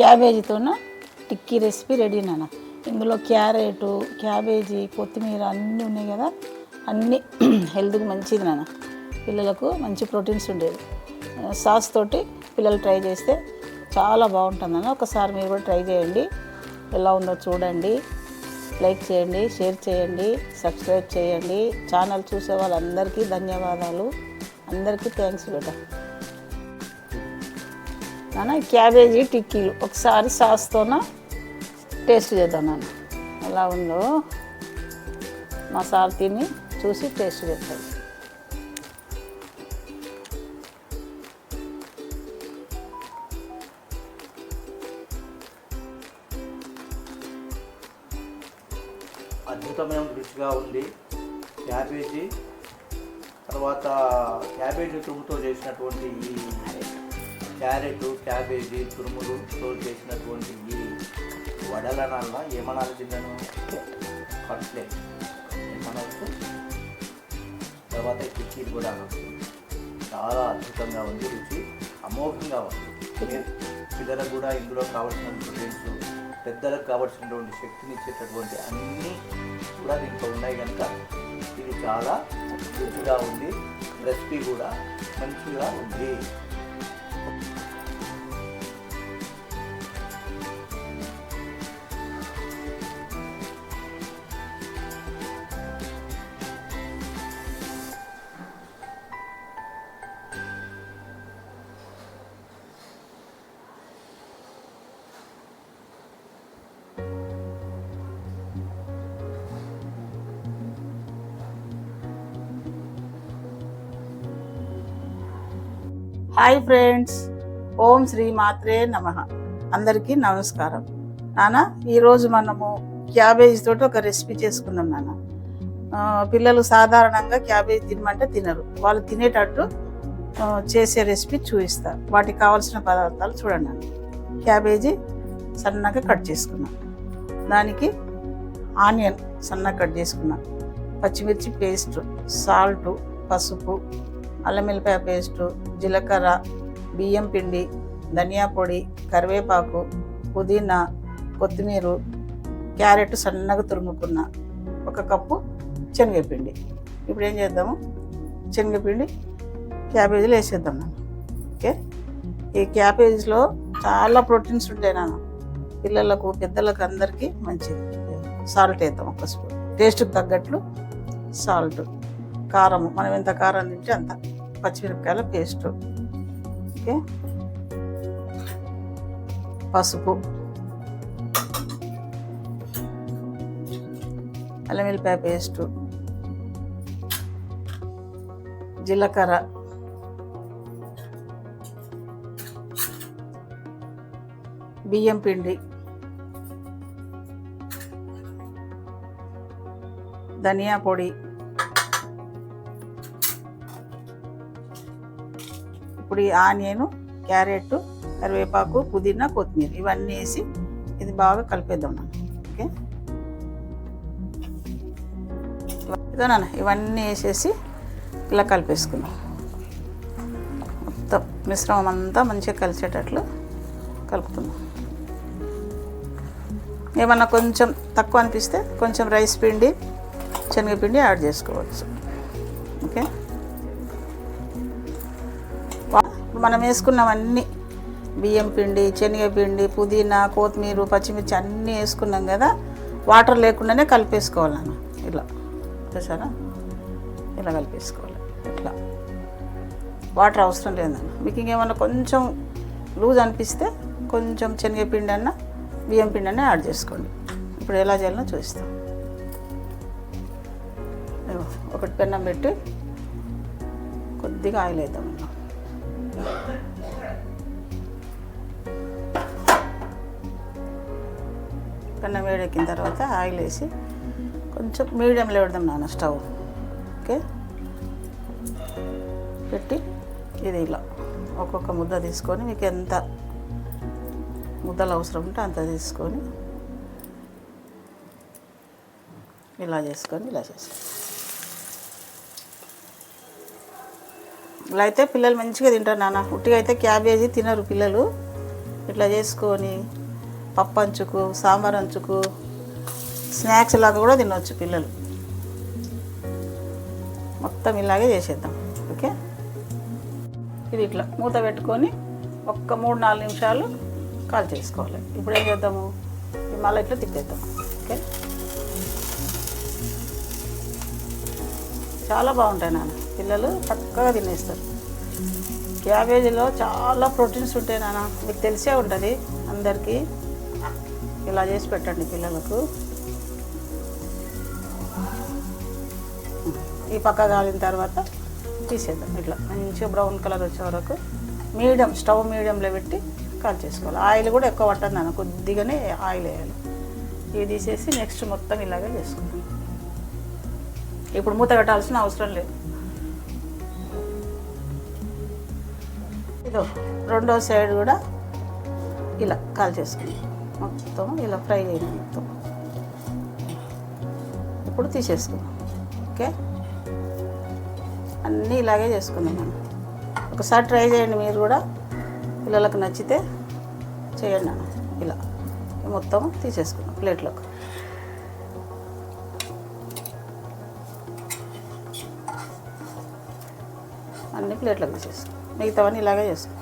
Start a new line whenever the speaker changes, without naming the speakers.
క్యాబేజీతోన? టిక్కీ recipe ready నాన్న. ఇందులో carrot cabbage కొత్తిమీర అన్నీ ఉన్నాయి కదా? అన్నీ హెల్త్కి మంచిది నాన్న. పిల్లలకు మంచి ప్రోటీన్స్ ఉండేది సాస్ తోటి పిల్లలు ట్రై చేస్తే చాలా బాగుంటుంది నాన్న. ఒకసారి మీరు కూడా ట్రై చేయండి. ఎలా ఉందో చూడండి. లైక్ చేయండి షేర్ చేయండి సబ్స్క్రైబ్ చేయండి. ఛానల్ చూసే వాళ్ళందరికీ ధన్యవాదాలు. అందరికీ థ్యాంక్స్ బేటా నాన్న క్యాబేజీ టిక్కీలు. ఒకసారి సాస్తోన టేస్ట్ చేద్దాం నాన్న. ఎలా ఉందో మా సార్ తిని చూసి టేస్ట్ చేస్తాడు
అద్భుతమైన రుచిగా ఉంది. క్యాబేజీ తర్వాత క్యాబేజీ తుమ్ముతో చేసినటువంటి ఈ క్యారెట్ క్యాబేజీ తురుములతో చేసినటువంటి ఈ వడలనల్ల ఏమనాలి తిన్నాను కట్లెట్ ఏమనొచ్చు తర్వాత టిక్కీలు కూడా అనొచ్చు చాలా అద్భుతంగా ఉంది రుచి. అమోఘంగా ఉంది. పిల్లలకు కూడా ఇందులో కావాల్సిన ప్రోటీన్స్ పెద్దలకు కావాల్సినటువంటి శక్తిని ఇచ్చేటటువంటి అన్నీ కూడా దీంట్లో ఉన్నాయి కనుక ఇది చాలా రుచిగా ఉంది రెసిపీ కూడా మంచిగా ఉంది.
Hi friends. ఓం శ్రీ మాత్రే నమ. అందరికీ నమస్కారం. నాన్న ఈరోజు మనము క్యాబేజ్ తోటి ఒక రెసిపీ చేసుకున్నాం నాన్న పిల్లలు సాధారణంగా క్యాబేజ్ తినమంటే తినరు. వాళ్ళు తినేటట్టు చేసే రెసిపీ చూపిస్తారు వాటికి కావాల్సిన పదార్థాలు చూడండి క్యాబేజీ సన్నగా కట్ చేసుకున్నాం. దానికి ఆనియన్ సన్నగా కట్ చేసుకున్నాం. పచ్చిమిర్చి పేస్ట్ సాల్ట్ పసుపు అల్లం వెల్లిపాయ పేస్టు జీలకర్ర బియ్యం పిండి ధనియా పొడి కరివేపాకు పుదీనా కొత్తిమీర క్యారెట్ సన్నగా తురుముకున్న ఒక కప్పు శనగపిండి. ఇప్పుడు ఏం చేద్దాము? శనగపిండి క్యాబేజీలో వేసేద్దాం నాన్న ఓకే? ఈ క్యాబేజీలో చాలా ప్రోటీన్స్ ఉంటాయి నాన్న. పిల్లలకు పెద్దలకు అందరికీ మంచిది. సాల్ట్ వేద్దాం ఒక స్పూన్. టేస్ట్కి తగ్గట్లు సాల్ట్. కారం మనం ఎంత కారం తింటే అంత పచ్చిమిరపకాయల పేస్ట్ ఓకే? పసుపు. అల్లం వెల్లిపాయ పేస్టు జీలకర్ర. బియ్యం పిండి. ధనియా పొడి. ఇప్పుడు ఈ ఆనియన్ క్యారెట్ కరివేపాకు పుదీనా కొత్తిమీర ఇవన్నీ వేసి ఇది బాగా కలిపేద్దాం మనం. ఓకే? ఇదో నాన్న ఇవన్నీ వేసేసి ఇలా కలిపేసుకుందాం. మొత్తం మిశ్రమం అంతా మంచిగా కలిసేటట్లు కలుపుకుందాం. ఏమన్నా కొంచెం తక్కువ అనిపిస్తే కొంచెం రైస్ పిండి శనగపిండి యాడ్ చేసుకోవచ్చు. ఓకే? మనం వేసుకున్నవన్నీ బియ్యం పిండి శనగపిండి పుదీనా కొత్తిమీర పచ్చిమిర్చి అన్నీ వేసుకున్నాం కదా వాటర్ లేకుండానే కలిపేసుకోవాలి ఇలా. చూసారా? ఇలా కలిపేసుకోవాలి. ఇట్లా. వాటర్ అవసరం లేదన్న. మీకు ఇంకేమన్నా కొంచెం లూజ్ అనిపిస్తే కొంచెం శనగపిండి అన్న బియ్యం పిండి అన్న యాడ్ చేసుకోండి. ఇప్పుడు ఎలా చేయాలో చూస్తాం ఒకటి పెన్నం పెట్టి కొద్దిగా ఆయిల్ వేద్దాం మనం పెన్నం వేడెక్కిన తర్వాత ఆయిల్ వేసి కొంచెం మీడియంలో పెడదాం నాన్న స్టవ్. ఓకే? పెట్టి ఇది ఇలా ఒక్కొక్క ముద్ద తీసుకొని మీకు ఎంత ముద్దలు అవసరం ఉంటే అంత తీసుకొని ఇలా చేసుకొని ఇలా చేసుకొని. ఇలా అయితే పిల్లలు మంచిగా తింటారు నాన్న. ఉట్టిగా అయితే క్యాబేజీ తినరు పిల్లలు. ఇట్లా చేసుకొని పప్పు అంచుకు సాంబార్ అంచుకు స్నాక్స్ లాగా కూడా తినవచ్చు పిల్లలు. మొత్తం ఇలాగే చేసేద్దాం. ఓకే? ఇది ఇట్లా మూత పెట్టుకొని ఒక్క మూడు నాలుగు నిమిషాలు కాల్ చేసుకోవాలి. ఇప్పుడు ఏం చేద్దాము మళ్ళీ ఇట్లా తిప్పేద్దాం. ఓకే? చాలా బాగుంటాయి నాన్న. పిల్లలు చక్కగా తినేస్తారు. క్యాబేజీలో చాలా ప్రోటీన్స్ ఉంటాయి నాన్న. మీకు తెలిసే ఉంటుంది. అందరికీ ఇలా చేసి పెట్టండి పిల్లలకు. ఈ పక్క కాలిన తర్వాత తీసేద్దాం. ఇట్లా మంచిగా బ్రౌన్ కలర్ వచ్చే వరకు మీడియం స్టవ్ మీడియంలో పెట్టి కాల్ చేసుకోవాలి. ఆయిల్ కూడా ఎక్కువ పట్టదు నాన్న. కొద్దిగానే ఆయిల్ వేయాలి. ఇవి తీసేసి నెక్స్ట్ మొత్తం ఇలాగే చేసుకుందాం. ఇప్పుడు మూత పెట్టాల్సిన అవసరం లేదు. ఇదో రెండో సైడ్ కూడా ఇలా కాల్ చేసుకుని మొత్తం ఇలా ఫ్రై చేయండి మొత్తం ఇప్పుడు తీసేసుకుందాం. ఓకే? అన్నీ ఇలాగే చేసుకుందాం మనం. ఒకసారి ట్రై చేయండి మీరు కూడా. పిల్లలకు నచ్చితే చేయండి ఇలా మొత్తం తీసేసుకుందాం ప్లేట్లోకి. అన్ని ప్లేట్లకు తీసేసుకో మిగతావన్నీ ఇలాగే చేసుకో